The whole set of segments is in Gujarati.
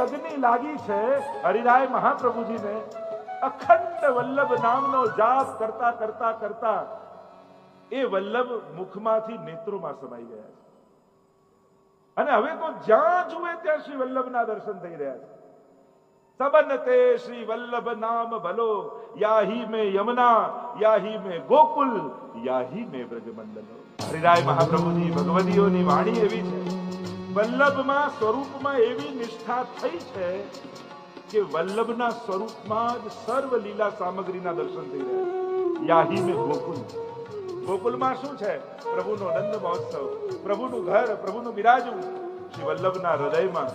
લગ્ની લાગી છે. હરિરાય મહાપ્રભુજીને અખંડ વલ્લભ નામનો જાપ કરતા કરતા કરતા એ વલ્લભ મુખમાંથી નેત્રોમાં સમાઈ ગયા છે. અને હવે તો જ્યાં જુએ ત્યાં શ્રી વલ્લભના દર્શન થઈ રહ્યા છે. સબન તે શ્રી વલ્લભ નામ ભલો, યાહી મે યમુના, યાહી મે ગોકુલ, યાહી મે બ્રજમંડલો. હરિરાય મહાપ્રભુજી ભગવદીઓની વાણી એવી છે. વલ્લભમાં સ્વરૂપમાં એવી નિષ્ઠા થઈ છે કે વલ્લભના સ્વરૂપમાં જ સર્વ લીલા સામગ્રીના દર્શન થઈ રહ્યા છે. યાહી મે ગોકુલ. ગોકુલમાં શું છે? પ્રભુનો નંદ મહોત્સવ, પ્રભુનું ઘર, પ્રભુનું બિરાજવું. શ્રી વલ્લભના હૃદયમાં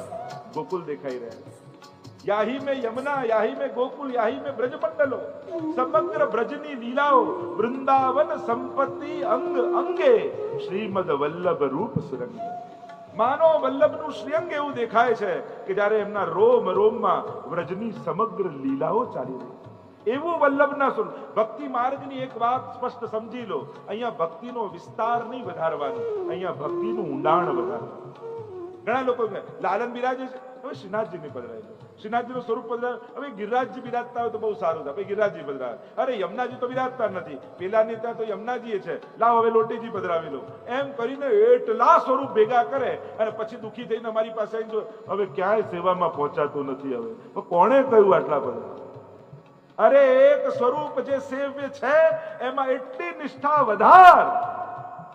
ગોકુલ દેખાઈ રહ્યા છે. યાહી મેં યમુના યાહી મેં ગોકુલ યાહી મેં બ્રજમંડલો. સમગ્ર બ્રજની લીલાઓ, વૃંદાવન સંપત્તિ અંગ અંગે શ્રીમદ વલ્લભ રૂપ સુરંગે. માનો વલ્લભનું શ્રીઅંગ એવું દેખાય છે કે જ્યારે એમના રોમ, રોમમાં વ્રજની સમગ્ર લીલાઓ ચાલી રહી છે. એવું વલ્લભના સુર ભક્તિ માર્ગની એક વાત સ્પષ્ટ સમજી લો. અહીંયા ભક્તિનો વિસ્તાર નહીં વધારવાનો, અહીંયા ભક્તિનું ઊંડાણ વધારવાનું. ઘણા લોકો લાલન બિરાજે છે. હવે શ્રીનાથજીને પધરાય શ્રીનાથજીનું સ્વરૂપ હવે ગિરિરાજજી બિરાજતા હોય તો બહુ સારું થાય. ગિરિરાજજી પધરાવે અરે યમુનાજી તો બિરાજતા નથી. પેલાની ત્યાં તો યમુનાજી છે. લાવ હવે લોટીજી પધરાવી લો. એમ કરીને એટલા સ્વરૂપ ભેગા કરે અને પછી દુખી થઈને અમારી પાસે આવીને હવે ક્યાંય સેવામાં પહોંચાતું નથી હવે. કોણે કહ્યું આટલા બધા? અરે એક સ્વરૂપ જે સેવ્ય છે, એમાં એટલી નિષ્ઠા વધાર.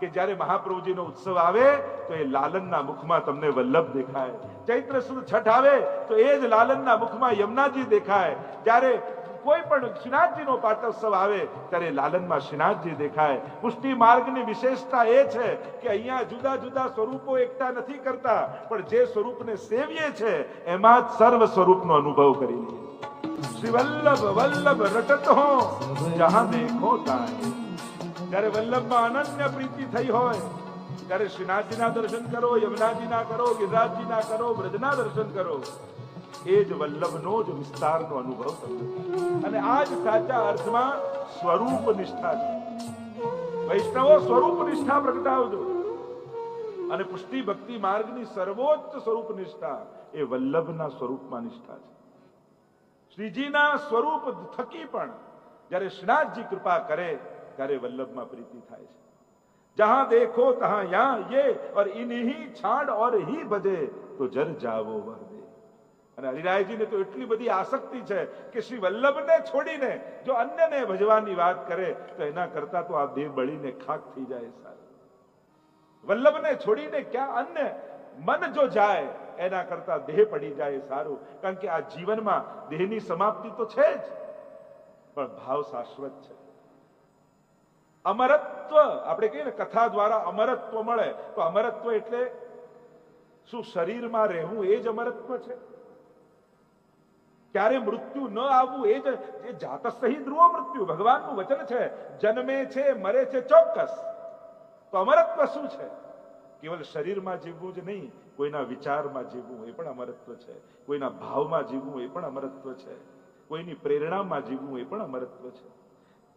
કે જ્યારે મહાપ્રભુજીનો ઉત્સવ આવે, તો એ લાલનના મુખમાં તમને વલ્લભ દેખાય. ચૈત્ર સુદ છઠ આવે, તો એ જ લાલનના મુખમાં યમુનાજી દેખાય. જ્યારે કોઈ પણ શ્રીનાથજીનો પાટોત્સવ આવે, ત્યારે લાલનમાં શ્રીનાથજી દેખાય. પુષ્ટિ માર્ગની વિશેષતા એ છે કે અહીંયા જુદા જુદા સ્વરૂપો એકતા નથી કરતા, પણ જે સ્વરૂપને સેવીએ છે, એમાં જ સર્વ સ્વરૂપનો અનુભવ કરી લઈએ શ્રી વલ્લભ વલ્લભ રટત, જહાં દેખો તાય. જ્યારે વલ્લભમાં અનન્ય પ્રીતિ થઈ હોય, ત્યારે શ્રીનાથજીના દર્શન કરો, યમુનાજીના કરો, ગિરિરાજજીના કરો બ્રજના દર્શન કરો. એ જ વલ્લભનો જ વિસ્તારનો અનુભવ થયો. અને આ જ સાચા અર્થમાં સ્વરૂપ નિષ્ઠા છે. વૈષ્ણવો સ્વરૂપ નિષ્ઠા પ્રગટાવજો. અને પુષ્ટિ ભક્તિ માર્ગની સર્વોચ્ચ સ્વરૂપ નિષ્ઠા એ વલ્લભના સ્વરૂપમાં નિષ્ઠા છે. શ્રીજીના સ્વરૂપ થકી પણ જ્યારે શ્રીનાથજી કૃપા કરે ત્યારે વલ્લભમાં પ્રીતિ થાય છે. જહા દેખો તહાં યા યે ઓર ઇનહી છાડ ઓર હી ભજે તો જર જાવો વહદે અને હરિરાયજીને તો એટલી બધી આસક્તિ છે કે શ્રી વલ્લભને છોડીને જો અન્યને ભજવાની વાત કરે તો એના કરતા તો આ દેહ બળીને ખાક થઈ જાય સારું વલ્લભને છોડીને ક્યાં અન્ય મન જો જાય એના કરતા દેહ પડી જાય સારું. કારણ કે આ જીવનમાં દેહની સમાપ્તિ તો છે જ, પણ ભાવ શાશ્વત છે. અમરત્વ, આપણે કહીએ ને, કથા દ્વારા અમરત્વ મળે. તો અમરત્વ એટલે શું શરીરમાં રહેવું એ જ અમરત્વ છે? ક્યારે મૃત્યુ ન આવવું એ જ, એ જાત સહી ધ્રુવ મૃત્યુ, ભગવાનનું વચન છે, જન્મે છે, મરે છે, ચોક્કસ. તો અમરત્વ શું છે? કેવલ શરીરમાં જીવવું જ નહીં, કોઈના વિચારમાં જીવવું એ પણ અમરત્વ છે. કોઈના ભાવમાં જીવવું એ પણ અમરત્વ છે. કોઈની પ્રેરણામાં જીવવું એ પણ અમરત્વ છે.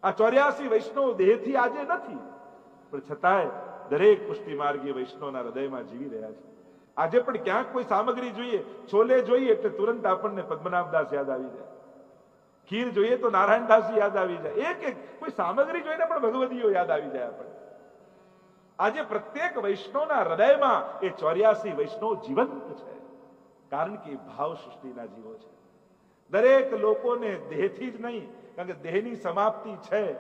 આ ચોર્યાસી વૈષ્ણવ દેહથી આજે નથી. પણ છતાંય દરેક પુષ્ટિ માર્ગીય વૈષ્ણવના હૃદયમાં જીવી રહ્યા છે. આજે પણ ક્યાંક કોઈ સામગ્રી જોઈએ, છોલે જોઈએ એટલે તુરંત આપણને પદ્મનાભદાસ યાદ આવી જાય. ખીર જોઈએ તો નારાયણદાસ યાદ આવી જાય. એક એક કોઈ સામગ્રી જોઈને પણ ભગવદીઓ યાદ આવી જાય આપણને. આજે પ્રત્યેક વૈષ્ણવના હૃદયમાં એ ચોર્યાસી વૈષ્ણવ જીવંત છે. કારણ કે ભાવ સૃષ્ટિના જીવો છે. દરેક લોકોને દેહથી જ નહીં કારણ કે દેહની સમાપ્તિ છે,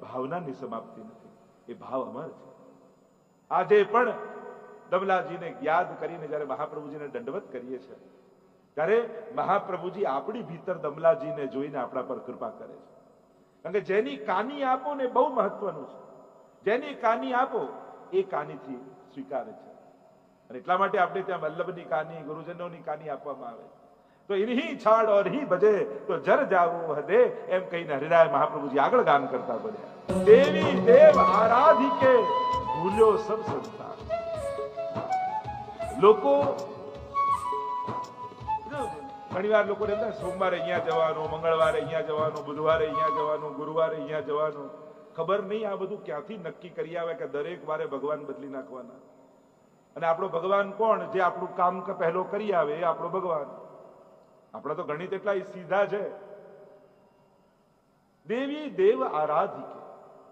ભાવનાની સમાપ્તિ નથી. એ ભાવ અમર છે. આજે પણ દમલાજીને યાદ કરીને જ્યારે મહાપ્રભુજીને દંડવત કરીએ છીએ, ત્યારે મહાપ્રભુજી આપણી ભીતર દમલાજીને જોઈને આપણા પર કૃપા કરે છે. કારણ કે જેની કાની આપો ને બહુ મહત્વનું છે. જેની કાની આપો, એ કાનીથી સ્વીકારે છે. અને એટલા માટે આપણે ત્યાં વલ્લભની કાની, ગુરુજનોની કાની આપવામાં આવે તો એની છાડ ઓર હી ભજે, તો જર જાવું હદે એમ કહીને હરિરાય મહાપ્રભુજી આગળ ગાન કરતા બોલ્યા. દેવી દેવ આરાધિકે, ભૂલ્યો સબ સંસાર. લોકો ઘણી વાર લોકો રહેતા સોમવારે અહીંયા જવાનું, મંગળવારે અહીંયા જવાનું, બુધવારે અહીંયા જવાનું, ગુરુવારે અહીંયા જવાનું. ખબર નહીં આ બધું ક્યાંથી નક્કી કરી આવે કે દરેક વારે ભગવાન બદલી નાખવાના. અને આપણો ભગવાન કોણ, જે આપણું કામ પહેલો કરી આવે એ આપણો ભગવાન. આપણા તો ગણિત એટલા સીધા છે. દેવી દેવ આરાધિકે.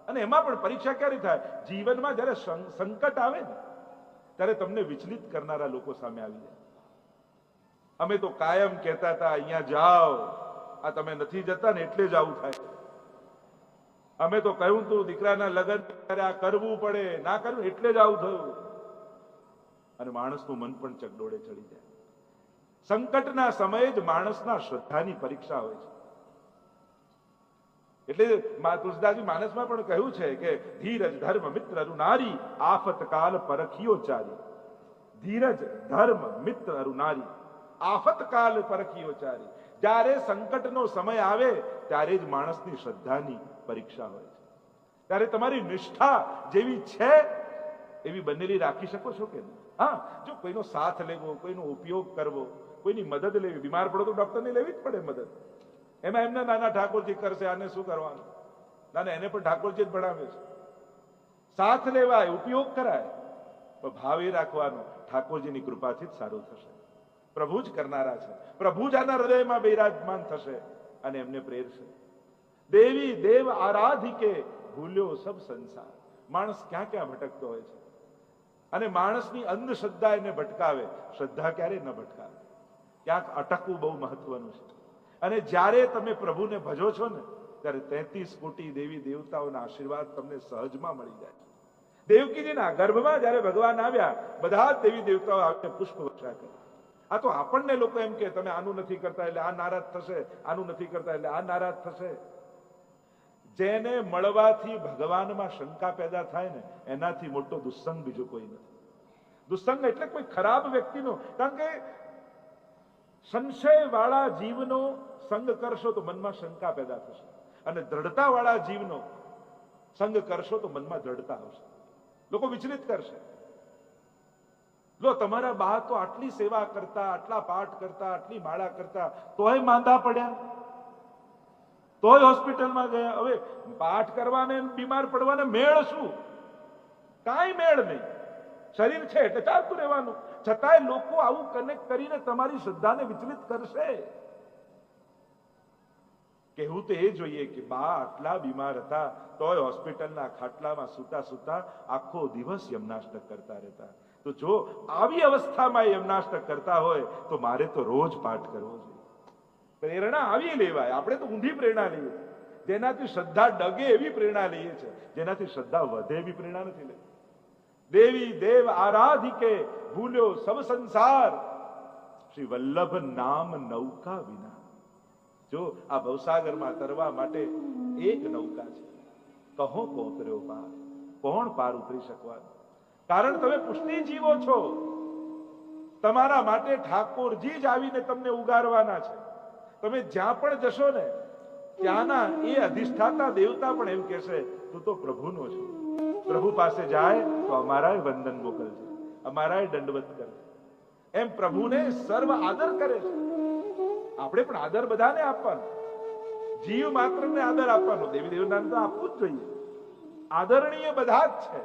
અને એમાં પણ પરીક્ષા ક્યારે થાય? જીવનમાં જ્યારે સંકટ આવે ને, ત્યારે તમને વિચલિત કરનારા લોકો સામે આવી જાય. અમે તો કાયમ કહેતા હતા, અહીંયા જાઓ. આ તમે નથી જતા ને એટલે જ આવું થાય. અમે તો કહ્યું તું, દીકરાના લગ્ન ત્યારે આ કરવું પડે. ના કરવું એટલે જ આવું થયું. અને માણસનું મન પણ ચકડોળે ચડી જાય. સંકટના સમયે જ માણસના શ્રદ્ધાની પરીક્ષા હોય છે. એટલે તુલસીદાસજી માનસમાં પણ કહ્યું છે કે, ધીરજ ધર્મ મિત્ર અરુનારી આફતકાલ પરખીઓ ચારી. ધીરજ ધર્મ મિત્ર અરુનારી આફતકાલ પરખીઓ ચારી. જ્યારે સંકટનો સમય આવે, ત્યારે જ માણસની શ્રદ્ધાની પરીક્ષા હોય છે. ત્યારે તમારી નિષ્ઠા જેવી છે, એવી બનેલી રાખી શકો છો કે હા, જો કોઈનો સાથ લેવો, કોઈનો ઉપયોગ કરવો કોઈની મદદ લેવી? બીમાર પડો તો ડોક્ટરની લેવી જ પડે મદદ. એમાં એમને નાના ઠાકોરજી કરશે, આને શું કરવાનું? ના ના, એને પણ ઠાકોરજી જ ભણાવે છે. સાથ લેવાય, ઉપયોગ કરાય, પણ ભાવ રાખવાનો ઠાકોરજીની કૃપાથી જ સારું થશે. પ્રભુ જ કરનારા છે. પ્રભુ જ આના હૃદયમાં બિરાજમાન થશે અને એમને પ્રેરશે દેવી, દેવ આરાધિકે ભૂલ્યો સબ સંસાર. માણસ ક્યાં ક્યાં ભટકતો હોય છે? અને માણસની અંધશ્રદ્ધા એને ભટકાવે. શ્રદ્ધા ક્યારે ન ભટકાવે? ક્યાંક અટકવું બહુ મહત્વનું છે. અને જ્યારે તમે પ્રભુને ભજો છો ને, ત્યારે તેત્રીસ કોટી દેવી દેવતાઓના આશીર્વાદ તમને સહજમાં મળી જાય છે. દેવકીજીના ગર્ભમાં જ્યારે ભગવાન આવ્યા, બધા દેવી દેવતાઓ આવીને પુષ્પ વર્ષા કરી. આ તો આપણને લોકો એમ કે, તમે આનું નથી કરતા એટલે આ નારાજ થશે, આનું નથી કરતા એટલે આ નારાજ થશે. જેને મળવાથી ભગવાનમાં શંકા પેદા થાય ને, એનાથી મોટો દુસ્સંગ બીજો કોઈ નથી. દુસ્સંગ એટલે કોઈ ખરાબ વ્યક્તિનો, કારણ કે સંશય વાળા જીવનો સંગ કરશો તો મનમાં શંકા પેદા થશે. અને દ્રઢતા વાળા જીવનો સંગ કરશો તો મનમાં દ્રઢતા આવશે. લોકો વિચલિત કરશે. જો તમારા બા તો આટલી સેવા કરતા, આટલા પાઠ કરતા, આટલી માળા કરતા, તોય માંદા પડ્યા. તોય હોસ્પિટલમાં ગયા. હવે પાઠ કરવાને બીમાર પડવાને મેળ શું? કાંઈ મેળ નહીં. શરીર છે એટલે ચાલતું રહેવાનું. છતાંય લોકો આવું કનેક્ટ કરીને તમારી શ્રદ્ધાને વિચલિત કરશે. કહેવું તો એ જોઈએ કે બા, આટલા બીમાર હતા, તોય હોસ્પિટલના ખાટલામાં સુતા સુતા આખો દિવસ યમનાષ્ટક કરતા રહેતા. તો જો આવી અવસ્થામાં યમનાષ્ટક કરતા હોય, તો મારે તો રોજ પાઠ કરવો જોઈએ. પ્રેરણા આવી લેવાય. આપણે તો ઊંધી પ્રેરણા લઈએ. જેનાથી શ્રદ્ધા ડગે એવી પ્રેરણા લઈએ છે જેનાથી શ્રદ્ધા વધે એવી પ્રેરણા નથી લેતી. દેવી દેવ આરાધિકે ભૂલ્યો સબ સંસાર. શ્રી વલ્લભ નામ નૌકા વિના. જો આ ભવસાગરમાં તરવા માટે એક નૌકા છે. કહો કોતર્યો પાર કોણ પાર ઉતરી શકવાનું? કારણ તમે પુષ્ટિ જીવો છો. તમારા માટે ઠાકોરજી જ આવીને તમને ઉગારવાના છે. તમે જ્યાં પણ જશો ને, ત્યાંના એ અધિષ્ઠાતા દેવતા પણ એમ કહેશે, તું તો પ્રભુનો છો. પ્રભુ પાસે જાય તો અમારાય વંદન મોકલજે, અમારાય દંડવત કરજે. એમ પ્રભુને સર્વ આદર કરે છે. આપણે પણ આદર બધાને આપવાનો. જીવ માત્રને આદર આપવાનો. દેવી દેવતાને તો આપવું જ જોઈએ. આદરણીય બધા જ છે,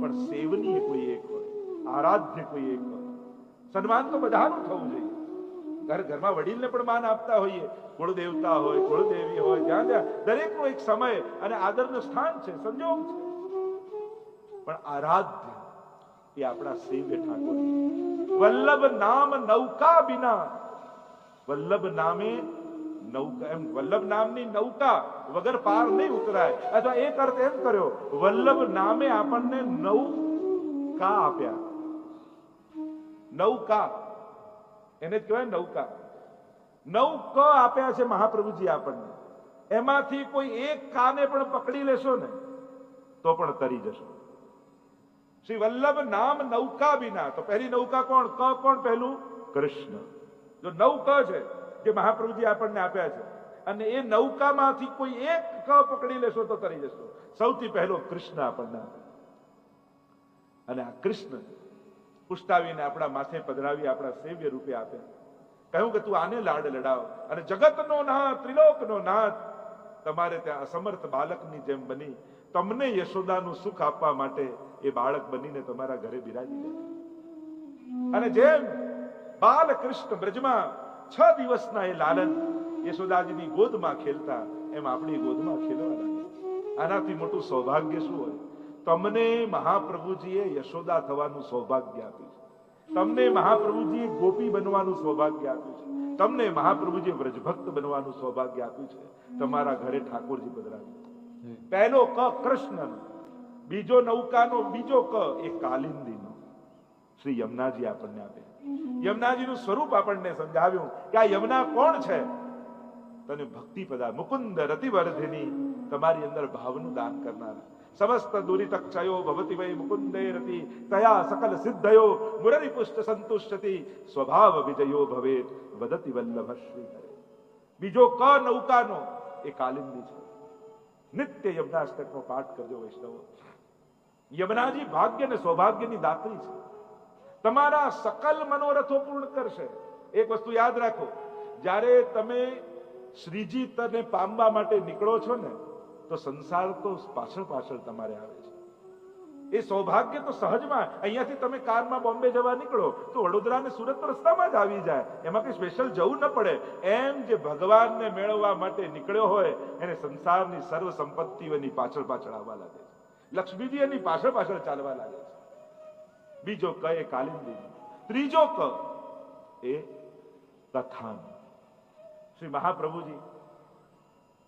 પણ સેવનીય કોઈ એક હોય, આરાધ્ય કોઈ એક હોય. સન્માન તો બધાનું થવું જોઈએ. ઘર ઘરમાં વડીલને પણ માન આપતા હોઈએ. કુળદેવતા હોય, કુળદેવી હોય, જ્યાં જ્યાં દરેકનો એક સમય અને આદરનું સ્થાન છે, સંજોગ છે. પણ આરાધ્ય એ આપણા સેવ્ય ઠાકોર વલ્લભ નામ નૌકા બિના. વલ્લભ નામે નૌકા, એમ વલ્લભ નામની નૌકા વગર પાર નહીં ઉતરાય. અથવા એક અર્થ એમ કર્યો, વલ્લભ નામે આપણને નૌકા આપ્યા. નૌકા, એને કહેવાય નૌકા. નવ ક આપ્યા છે મહાપ્રભુજી આપણને. એમાંથી કોઈ એક કાને પણ પકડી લેશો ને, તો પણ તરી જશો. શ્રી વલ્લભ નામ નૌકા વિના. તો પહેલી નૌકા કોણ? ક કોણ પહેલું? કૃષ્ણ. જો નવ ક છે, જે મહાપ્રભુજી આપણને આપ્યા છે, અને એ નૌકામાંથી કોઈ એક ક પકડી લેશો તો તરી જશો સૌથી પહેલો કૃષ્ણ આપણને અને આ કૃષ્ણ પુષ્ટાવીને આપણા માથે પધરાવી આપણા સેવ્ય રૂપે આપે. કહ્યું કે તું આને લાડ લડાવ. અને જગતનો નાથ, ત્રિલોકનો નાથ, તમારે ત્યાં અસમર્થ બાલકની જેમ બની. તમને યશોદાનું સુખ આપવા માટે એ બાળક બનીને તમારા ઘરે બિરાજી જાય અને જેમ બાલકૃષ્ણ બ્રજમાં છ દિવસના એ લાલન યશોદાજીની ગોદમાં ખેલતા એમ આપણી ગોદમાં ખેલવા આનાથી મોટું સૌભાગ્ય શું હોય? તમને મહાપ્રભુજીએ યશોદા થવાનું સૌભાગ્ય આપ્યું છે. તમને મહાપ્રભુજીએ ગોપી બનવાનું સૌભાગ્ય આપ્યું છે. તમને મહાપ્રભુજીએ વ્રજભક્ત બનવાનું સૌભાગ્ય આપ્યું છે. તમારા ઘરે ઠાકોરજી પધરાવ્યું. પહેલો ક કૃષ્ણનો. બીજો નૌકાનો બીજો ક એ કાલિંદીનો. શ્રી યમુનાજી આપણને આપે. યમુનાજીનું સ્વરૂપ આપણને સમજાવ્યું કે આ યમુના કોણ છે? તને ભક્તિ પદા મુકુંદ રતિવર્ધિની તમારી અંદર ભાવનું દાન કરનારા. સમસ્ત દુરિતક્ષયો ભવતી વૈ મુકુંદે રતિ તયા સકલ સિદ્ધયો મુરરી પુષ્ટ સંતુષ્ટતિ સ્વભાવ વિજયો ભવેત વદતિ વલ્લભ શ્રી બીજો ક નૌકાનો એ કાલિંદી છે. નિત્ય યમનાષ્ટકનો પાઠ કરજો વૈષ્ણવો. યમુનાજી ભાગ્ય અને સૌભાગ્યની દાત્રી છે. તમારા સકલ મનોરથો પૂર્ણ કરશે. એક વસ્તુ યાદ રાખો, જ્યારે તમે શ્રીજી તને પામવા માટે નીકળો છો ને, તો સંસાર તો પાછળ પાછળ તમારે આવે છે. એ સૌભાગ્ય તો સહજમાં, અહીંયાથી તમે કારમાં બોમ્બે જવા નીકળો, તો વડોદરા ને સુરત રસ્તામાં જ આવી જાય. એમાં કઈ સ્પેશિયલ જવું ન પડે. એમ જે ભગવાનને મેળવવા માટે નીકળ્યો હોય, એને સંસારની સર્વ સંપત્તિઓની પાછળ પાછળ આવવા લાગે છે. લક્ષ્મીજી એની પાછળ પાછળ ચાલવા લાગે છે. બીજો ક એ કાલિંદી. ત્રીજો ક એ કથાન. શ્રી મહાપ્રભુજી,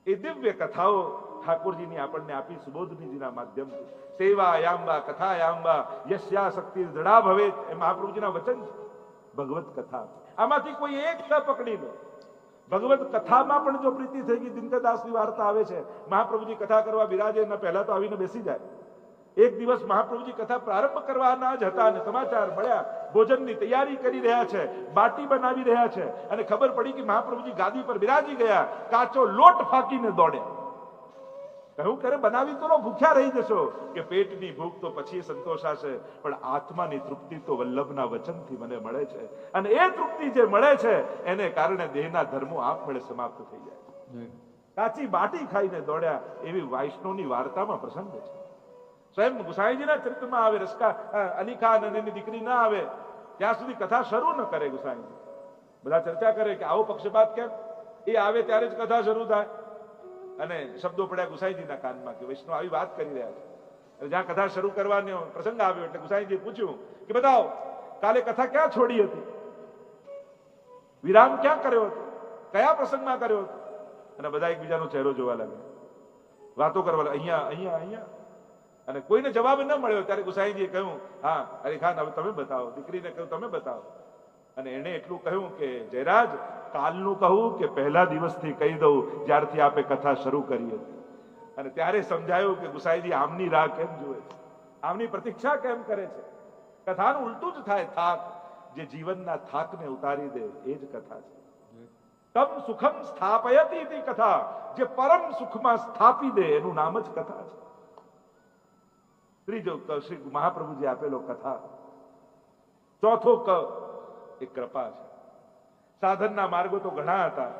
એ દિવ્ય કથાઓ ઠાકોરજીની આપણને આપી સુબોધનીજીના માધ્યમથી. કથા યાંબા યશ્યા શક્તિ જડા ભવે એ મહાપ્રભુજીના વચન છે. ભગવત કથા. આમાંથી કોઈ એક ન પકડી લો. ભગવત કથામાં પણ જો પ્રીતિ થઈ ગઈ, દિનકરદાસની વાર્તા આવે છે, મહાપ્રભુજી કથા કરવા બિરાજે એના પહેલા તો આવીને બેસી જાય. એક દિવસ મહાપ્રભુજી કથા પ્રારંભ કરવાના જ હતા અને સમાચાર મળ્યા, ભોજનની તૈયારી કરી રહ્યા છે, બાટી બનાવી રહ્યા છે અને ખબર પડી કે મહાપ્રભુજી ગાદી પર બિરાજી ગયા, કાચો લોટ ફાકીને દોડ્યા. કહ્યું કરે બનાવી તો ભૂખ્યા રહી જશો. કે પેટની ભૂખ તો પછી સંતોષાશે પણ આત્માની તૃપ્તિ તો વલ્લભના વચનથી મને મળે છે. અને એ તૃપ્તિ જે મળે છે એને કારણે દેહના ધર્મો આપમેળે સમાપ્ત થઈ જાય કાચી બાટી ખાઈને દોડ્યા એવી વૈષ્ણવની વાર્તામાં પ્રસંગ છે. સ્વયં ગુસાઈજીના ચરિત્રમાં આવે રસકા અલી ખાન અને એની દીકરી ના આવે ત્યાં સુધી કથા શરૂ ન કરે ગુસાઈજી. બધા ચર્ચા કરે કે આવો પક્ષપાત કેમ? એ આવે ત્યારે જ કથા શરૂ થાય. અને શબ્દો પડ્યા ગુસાઈજીના કાનમાં કે વૈષ્ણવ આવી વાત કરી રહ્યા છે. જ્યાં કથા શરૂ કરવાનો પ્રસંગ આવ્યો એટલે ગુસાઈજી પૂછ્યું કે બતાવો, કાલે કથા ક્યાં છોડી હતી? વિરામ ક્યાં કર્યો હતો? કયા પ્રસંગમાં કર્યો હતો? અને બધા એકબીજાનો ચહેરો જોવા લાગ્યા. વાતો કરવા. અહીંયા અહીંયા અહીંયા. અને કોઈને જવાબ ન મળ્યો ત્યારે ગુસાઈજીએ કહ્યું, હા અરે ખાન, હવે તમે બતાવો. દીકરીને કહ્યું, તમે બતાવો. અને એણે એટલું કહ્યું કે, જયરાજ, કાલનું કહું કે પહેલા દિવસથી કહી દઉં, જ્યારથી આપે કથા શરૂ કરી હતી. અને ત્યારે સમજાયું કે ગુસાઈજી આમની રાહ કેમ જુએ છે? આમની પ્રતીક્ષા કેમ કરે છે? કથાનું ઉલટું જ થાય, થાક. જે જીવનના થાકને ઉતારી દે, એ જ કથા છે. તમ સુખમ સ્થાપયતી કથા. જે પરમ સુખમાં સ્થાપી દે, એનું નામ જ કથા છે. ત્રીજો શ્રી મહાપ્રભુજી આપેલો કથા. ચોથો એ કૃપા છે. સાધનના માર્ગો તો ઘણા હતા.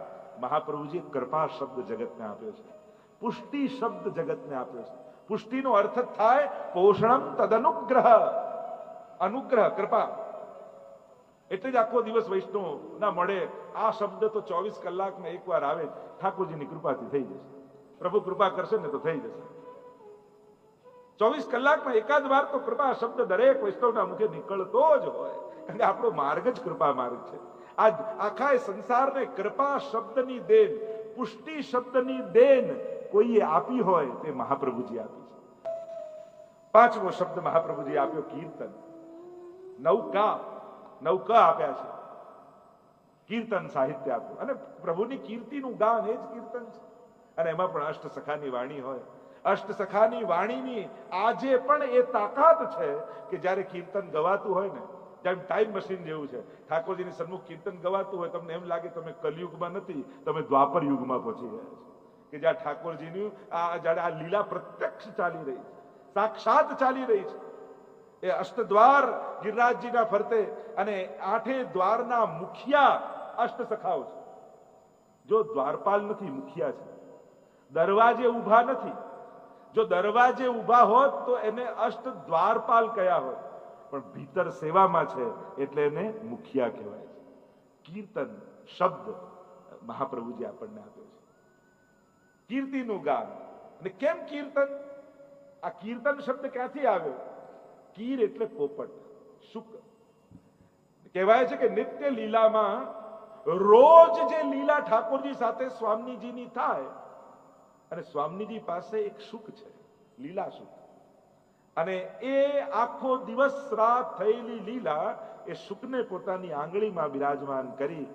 મહાપ્રભુજી કૃપા શબ્દ જગતને આપ્યો છે. પુષ્ટિ શબ્દ જગતને આપ્યો છે. પુષ્ટિનો અર્થ થાય પોષણમ તદનુગ્રહ. અનુગ્રહ, કૃપા. એટલે જ આખો દિવસ વૈષ્ણવ ના મળે. આ શબ્દ તો ચોવીસ કલાકમાં એકવાર આવે. ઠાકોરજીની કૃપાથી થઈ જશે. પ્રભુ કૃપા કરશે ને તો થઈ જશે. ચોવીસ કલાકમાં એકાદ વાર તો કૃપા શબ્દ દરેક વૈષ્ણવના મુખે નીકળતો જ હોય. કે આપણો માર્ગ જ કૃપા માર્ગ છે. આ આખા સંસારને કૃપા શબ્દની દેન, પુષ્ટિ શબ્દની દેન કોઈએ આપી હોય તે મહાપ્રભુજી આપી છે. પાંચમો શબ્દ મહાપ્રભુજી આપ્યો કીર્તન. નૌકા નૌકા આપ્યા છે. કીર્તન સાહિત્ય આપ્યું. અને પ્રભુની કીર્તિનું ગાન એ જ કીર્તન છે. અને એમાં પણ અષ્ટ સખાની વાણી હોય. અષ્ટ સખાની વાણીની આજે પણ એ તાકાત છે કે જ્યારે કીર્તન ગવાતું હોય ને જેમ ટાઈમ મશીન જેવું છે. ઠાકોરજીની સન્મુખ કીર્તન ગવાતું હોય, તમને એમ લાગે તમે કલયુગમાં નથી, તમે દ્વાપર યુગમાં પહોંચી ગયા છો. કે જ્યાં ઠાકોરજીની આ જ્યારે આ લીલા પ્રત્યક્ષ ચાલી રહી છે, સાક્ષાત ચાલી રહી છે. એ અષ્ટદ્વાર ગિરિરાજજીના ફરતે અને આઠે દ્વારના મુખિયા અષ્ટ સખાઓ છે. જો દ્વારપાલ નથી, મુખિયા છે. દરવાજે ઊભા નથી. જો દરવાજે ઊભા હોત તો એને અષ્ટ દ્વારપાલ કયા હોત? પણ ભીતર સેવામાં છે એટલે એને મુખિયા કહેવાય છે. કીર્તન શબ્દ મહાપ્રભુજી આપણને આપ્યો છે. કીર્તિનું ગાન. અને કેમ કીર્તન? આ કીર્તન શબ્દ ક્યાંથી આવ્યો કીર એટલે પોપટ શુક કહેવાય છે કે નિત્ય લીલામાં રોજ જે લીલા ઠાકોરજી સાથે સ્વામીજીની થાય, અને સ્વામીજી પાસે એક સુખ છે, લીલા સુખ અને એ આખો દિવસ રાત થયેલી લીલા એ શુકને પોતાની આંગળીમાં બિરાજમાન કરી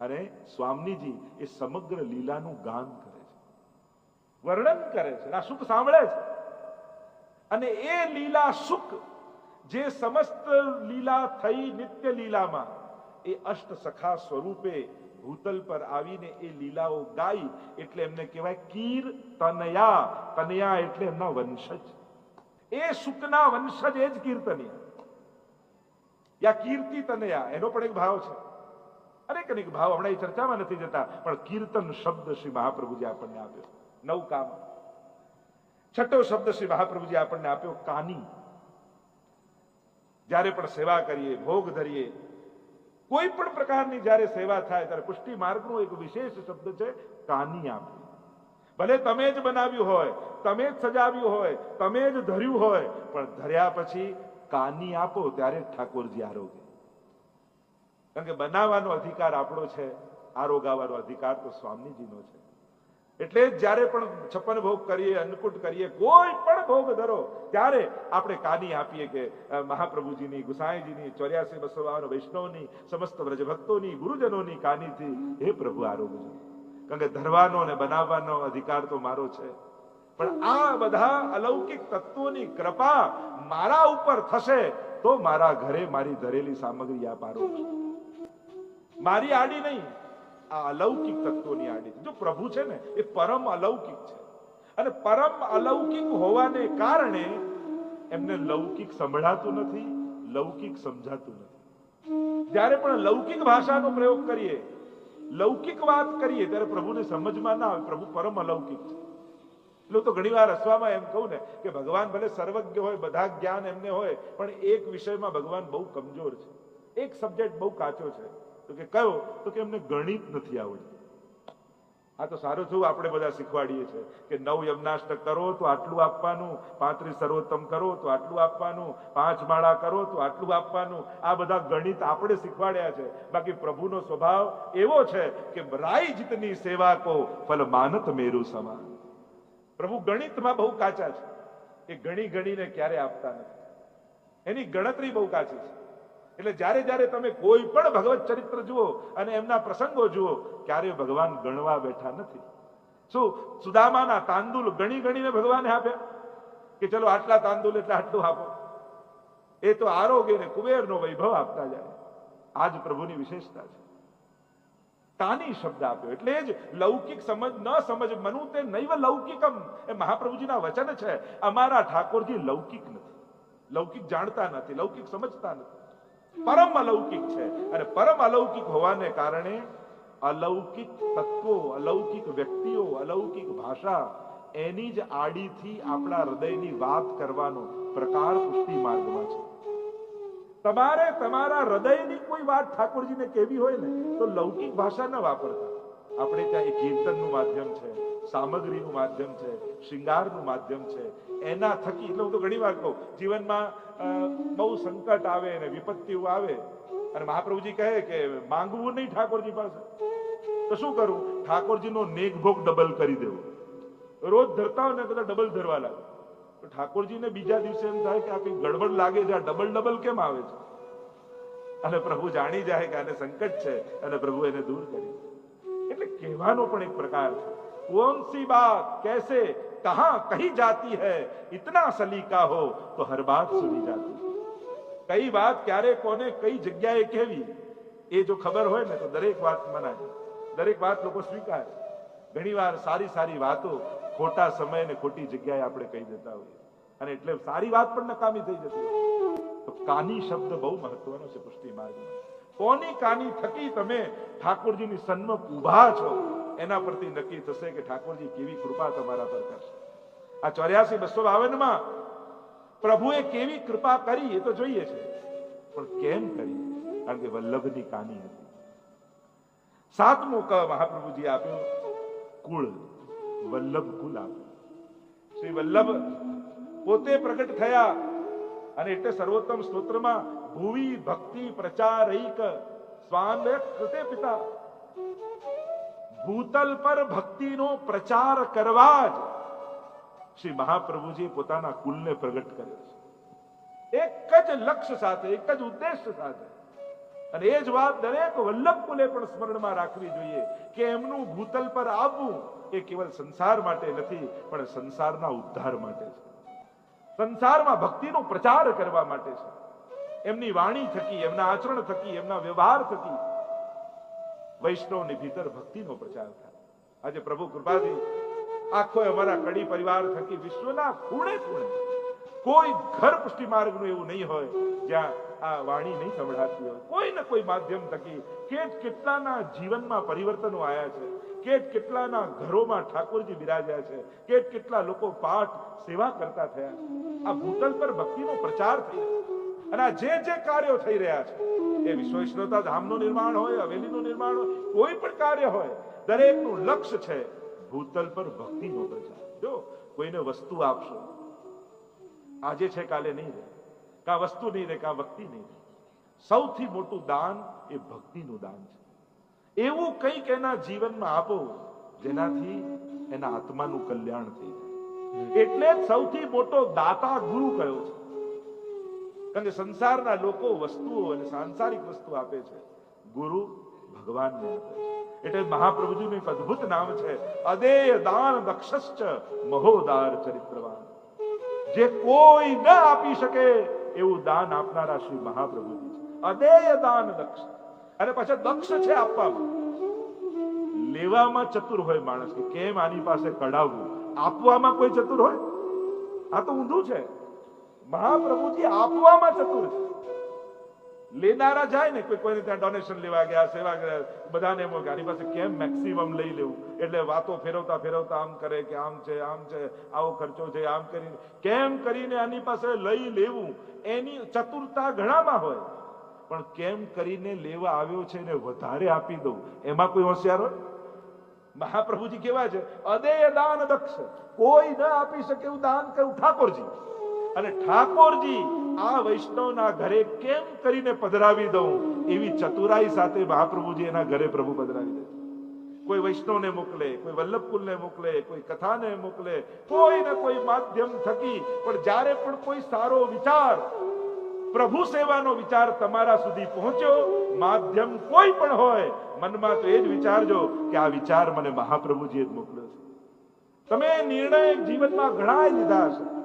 અને સ્વામીજી એ સમગ્ર લીલાનું ગાન કરે છે. વર્ણન કરે છે આ સુખ સાંભળે છે. અને એ લીલા સુખ જે સમસ્ત લીલા થઈ નિત્ય લીલામાં એ અષ્ટ સખા સ્વરૂપે ભૂતલ પર આવીને એ લીલાઓ ગાઈ એટલે એમને કહેવાય કીર તનયા તનયા એટલે એમના વંશજ. એ શુકના વંશજ એ જ કીર્તનિયા. યા કીર્તિ તનયા એનો પણ એક ભાવ છે. અનેક અનેક ભાવ હમણાં એ ચર્ચામાં નથી જતા, પણ કીર્તન શબ્દ શ્રી મહાપ્રભુજી આપણને આપ્યો. નવ કામ. છઠ્ઠો શબ્દ શ્રી મહાપ્રભુજી આપણને આપ્યો, કાની. જ્યારે પણ સેવા કરીએ, ભોગ ધરીએ, કોઈ પણ પ્રકારની જ્યારે સેવા થાય, ત્યારે પુષ્ટિ માર્ગનો એક વિશેષ શબ્દ છે, કાની આપવી ભલે તમે જ બનાવ્યું હોય, તમે જ સજાવ્યું હોય, તમે જ ધર્યું હોય, પણ ધર્યા પછી કાની આપો ત્યારે ઠાકોરજી આરોગ્ય કારણ કે બનાવવાનો અધિકાર આપણો છે, આરોગાવાનો અધિકાર તો સ્વામીજીનો છે. એટલે જ્યારે પણ છપ્પન ભોગ કરીએ, અન્નકૂટ કરીએ, કોઈ પણ ભોગ ધરો, ત્યારે આપણે કાની આપીએ કે મહાપ્રભુજીની, ગુસાઈજીની, ચોર્યાસી બસો વૈષ્ણવની, સમસ્ત વ્રજભક્તોની, ગુરુજનોની કાનીથી હે પ્રભુ આરોગજો. કારણ કે ધરવાનો અને બનાવવાનો અધિકાર તો મારો છે. પણ આ બધા અલૌકિક તત્વોની કૃપા મારા ઉપર થશે તો મારા ઘરે મારી ધરેલી સામગ્રી આ પારો મારી આડી નહીં, આ અલૌકિક તત્વોની આડી જો પ્રભુ છે ને, એ પરમ અલૌકિક છે. અને પરમ અલૌકિક હોવાને કારણે એમને લૌકિક સંભળાતું નથી, લૌકિક સમજાતું નથી. જ્યારે પણ લૌકિક ભાષાનો પ્રયોગ કરીએ લૌકિક વાત કરીએ ત્યારે પ્રભુને સમજમાં ના આવે. પ્રભુ પરમ અલૌકિક છે. એટલે તો ઘણી વાર હસવામાં એમ કહું ને કે ભગવાન ભલે સર્વજ્ઞ હોય, બધા જ્ઞાન એમને હોય, પણ એક વિષયમાં ભગવાન બહુ કમજોર છે. એક સબ્જેક્ટ બહુ કાચો છે. તો કે કયો? તો કે એમને ગણિત નથી આવડતું. આ તો સારું થયું, આપણે બધા શીખવાડીએ છીએ કે નવ યમનાષ્ટક કરો તો આટલું આપવાનું, પાંત્રીસ સર્વોત્તમ કરો તો આટલું આપવાનું, પાંચ માળા કરો તો આટલું આપવાનું. આ બધા ગણિત આપણે શીખવાડ્યા છે. બાકી પ્રભુનો સ્વભાવ એવો છે કે રાઈ જીતની સેવા કો ફલ માનત મેરુ સમા પ્રભુ ગણિતમાં બહુ કાચા છે. એ ગણી ગણીને ક્યારે આપતા નથી. એની ગણતરી બહુ કાચી છે. એટલે જ્યારે જ્યારે તમે કોઈ પણ ભગવત ચરિત્ર જુઓ અને એમના પ્રસંગો જુઓ ક્યારે ભગવાન ગણવા બેઠા નથી. શું? સુદામાના તાંદુલ ગણી ગણીને ભગવાને આપ્યા? કે ચલો આટલા તાંદુલ એટલે આટલું આપો. એ તો આરોગ્ય ને કુબેરનો વૈભવ આપતા જાય. આજ પ્રભુની વિશેષતા છે. તાની શબ્દ આપ્યો. એટલે જ લૌકિક સમજ ન સમજ મનુ તે નૈવ લૌકિકમ. એ મહાપ્રભુજીના વચન છે. અમારા ઠાકોરજી લૌકિક નથી. લૌકિક જાણતા નથી, લૌકિક સમજતા નથી. પરમ અલૌકિક છે. અને પરમ અલૌકિક હોવાને કારણે અલૌકિક તત્વો, અલૌકિક વ્યક્તિઓ, અલૌકિક ભાષા એની જ આડીથી આપણા હૃદયની વાત કરવાનો પ્રકાર પુષ્ટિ માર્ગમાં છે. તમારે તમારા હૃદયની કોઈ વાત ઠાકોરજીને કેવી હોય ને, તો લૌકિક ભાષા ન વાપરતા. આપણે ત્યાં એક કીર્તનનું માધ્યમ છે, સામગ્રીનું માધ્યમ છે, શૃંગારનું માધ્યમ છે. એના થકી, એટલે હું તો ઘણી વાર કહું, જીવનમાં બહુ સંકટ આવે ને વિપત્તિઓ આવે. અને મહાપ્રભુજી કહે કે, માંગવું નહીં ઠાકોરજી પાસે. તો શું કરું? ઠાકોરજીનો નેક ભોગ ડબલ કરી દેવો. રોજ ધરતા હોય ને કદાચ ડબલ ધરવા લાગે. તો ઠાકોરજીને બીજા દિવસે એમ થાય કે, આ કઈ ગડબડ લાગે છે, આ ડબલ ડબલ કેમ આવે છે? અને પ્રભુ જાણી જાય કે આને સંકટ છે અને પ્રભુ એને દૂર કરી એટલે કહેવાનો પણ એક પ્રકાર છે. કોણ સી બાત, કેસે, કહા, કહી જાતી હૈ, ઇતના સલીકા હો, તો હર બાત સુની જાતી કઈ વાત ક્યારે કોને કઈ જગ્યાએ કહેવી, એ જો ખબર હોય ને તો દરેક વાત મનાય. દરેક વાત લોકો સ્વીકારે. ઘણીવાર સારી સારી વાતો ખોટા સમય ને ખોટી જગ્યાએ આપણે કહી દેતા હોઈએ. અને એટલે સારી વાત પણ નકામી થઈ જતી કાની શબ્દ બહુ મહત્વનો છે પુષ્ટિ માર્ગમાં કોની કાની થકી તમે ઠાકોરજીની સન્મુખ ઊભા છો, એના પરથી નક્કી થશે કે ઠાકોરજી કેવી કૃપા તમારા પર કરશે. આ ચોર્યાસી બસો બાવનમાં પ્રભુએ કેવી કૃપા કરી એ તો જોઈએ છે, પણ કેમ કરી? કારણ કે વલ્લભની કાની હતી. સાતમો ક મહાપ્રભુજી આપ્યો, કુળ, વલ્લભ કુલ આપ્યું શ્રી વલ્લભ પોતે પ્રગટ થયા અને એટલે સર્વોત્તમ સ્તોત્રમાં ભુવી ભક્તિ પ્રચારૈક સ્વાન કૃતે પિતા. ભૂતલ પર ભક્તિનો પ્રચાર કરવા જ શ્રી મહાપ્રભુજી પોતાના કુલને પ્રગટ કર્યો છે. એક જ લક્ષ્ય સાથે, એક જ ઉદ્દેશ્ય સાથે. અને એ જ વાત દરેક વલ્લભ કુલે પણ સ્મરણમાં રાખવી જોઈએ કે એમનું ભૂતલ પર આવવું એ કેવલ સંસાર માટે નથી, પણ સંસારના ઉદ્ધાર માટે છે. સંસારમાં ભક્તિનો પ્રચાર કરવા માટે છે. એમની વાણી થકી, એમના આચરણ થકી, એમના વ્યવહાર થકી વૈષ્ણવની ભીતર ભક્તિનો પ્રચાર થાય. આજે પ્રભુ કૃપાથી આખો અમારા કડી પરિવાર થકી વિશ્વના ખૂણે ખૂણે કોઈ ઘર પુષ્ટિ માર્ગનું એવું નહીં હોય, જ્યાં આ વાણી નહીં સંભળાતી હોય. કોઈ ને કોઈ માધ્યમ થકી કેટ કેટલાના જીવનમાં પરિવર્તનો આવ્યા છે, કેટ કેટલાના ઘરોમાં ઠાકોરજી બિરાજ્યા છે, કેટ કેટલા લોકો પાઠ સેવા કરતા થયા. આ ભૂતલ પર ભક્તિનો પ્રચાર રહ્યો અને આ જે જે કાર્યો થઈ રહ્યા છે, એ વિશ્વ ધામનું નિર્માણ હોય, હવેલીનું નિર્માણ હોય, કોઈ પણ કાર્ય હોય, દરેકનું લક્ષ્ય છે ભૂતલ પર ભક્તિનો પ્રચાર. જો કોઈને વસ્તુ આપશો, આજે છે, કાલે નહીં રહે. કા વસ્તુ નહીં રહે, કા ભક્તિ નહીં રહે. સૌથી મોટું દાન એ ભક્તિનું દાન છે. એવું કંઈક એના જીવનમાં આપો જેનાથી એના આત્માનું કલ્યાણ થઈ જાય. એટલે સૌથી મોટો દાતા ગુરુ કયો છે? કારણ કે સંસારના લોકો વસ્તુઓ અને સાંસારિક વસ્તુ આપે છે. ગુરુ ભગવાનને આપે એટલે મહાપ્રભુજીનું એક અદ્ભુત નામ છે. અદેય દાન દક્ષશ્ચ મહોદાર ચરિત્રવાન. જે કોઈ ન આપી શકે એવું દાન આપનારા શ્રી મહાપ્રભુજી છે. અદેય દાન દક્ષ અને પાછા દક્ષ છે આપવામાં. લેવામાં ચતુર હોય માણસ કે કેમ આની પાસે કઢાવવું? આપવામાં કોઈ ચતુર હોય? આ તો ઊંધું છે. મહાપ્રભુજી આપવામાં ચતુર છે લેનારા જાય ને, કોઈ કોઈને ત્યાં ડોનેશન લેવા ગયા, સેવા ગયા બધાને એમ આની પાસે કેમ મેક્સિમમ લઈ લેવું? એટલે વાતો ફેરવતા ફેરવતા આમ કરે કે આમ છે આમ છે, આવો ખર્ચો છે, આમ કરીને. કેમ કરીને આની પાસે લઈ લેવું? એની ચતુરતા ઘણામાં હોય. પણ કેમ કરીને લેવા આવ્યો છે ને વધારે આપી દઉં? એમાં કોઈ હોશિયાર હોય? મહાપ્રભુજી કેવા છે? અદેય દાન દક્ષ, કોઈ ન આપી શકે એવું દાન કર્યું ઠાકોરજી અને ઠાકોરજી આ વૈષ્ણવના ઘરે કેમ કરીને પધરાવી દઉં? એવી ચતુરાઈ સાથે મહાપ્રભુજી એના ઘરે પ્રભુ પધરાવી દે. કોઈ વૈષ્ણવને મોકલે, કોઈ વલ્લભકુલને મોકલે, કોઈ કથાને મોકલે, કોઈ ને કોઈ માધ્યમ થકી, પણ જ્યારે પણ કોઈ સારો વિચાર, પ્રભુ સેવાનો વિચાર તમારા સુધી પહોંચ્યો, માધ્યમ કોઈ પણ હોય, મનમાં તો એ જ વિચારજો કે આ વિચાર મને મહાપ્રભુજીએ જ મોકલ્યો છે. તમે નિર્ણય જીવનમાં ઘણા લીધા હશે.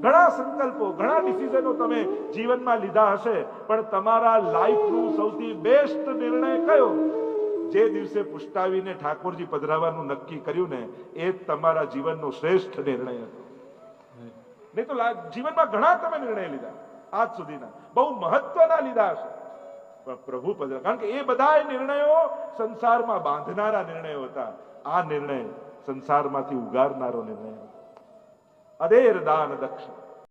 ઘણા સંકલ્પો, ઘણા ડિસિઝનો તમે જીવનમાં લીધા હશે, પણ તમારા લાઈફનું સૌથી બેસ્ટ નિર્ણય કયો? જે દિવસે પુષ્ટાવીને ઠાકોરજી પધરાવાનું નક્કી કર્યું ને, એ તમારા જીવનનો શ્રેષ્ઠ નિર્ણય હતો. નહીં તો જીવનમાં ઘણા તમે નિર્ણય લીધા, આજ સુધીના. બહુ મહત્વના લીધા હશે. પણ પ્રભુ પધરા, કારણ કે એ બધા નિર્ણયો સંસારમાં બાંધનારા નિર્ણયો હતા. આ નિર્ણય સંસારમાંથી ઉગારનારો નિર્ણય હતો. અદેર દાન દક્ષ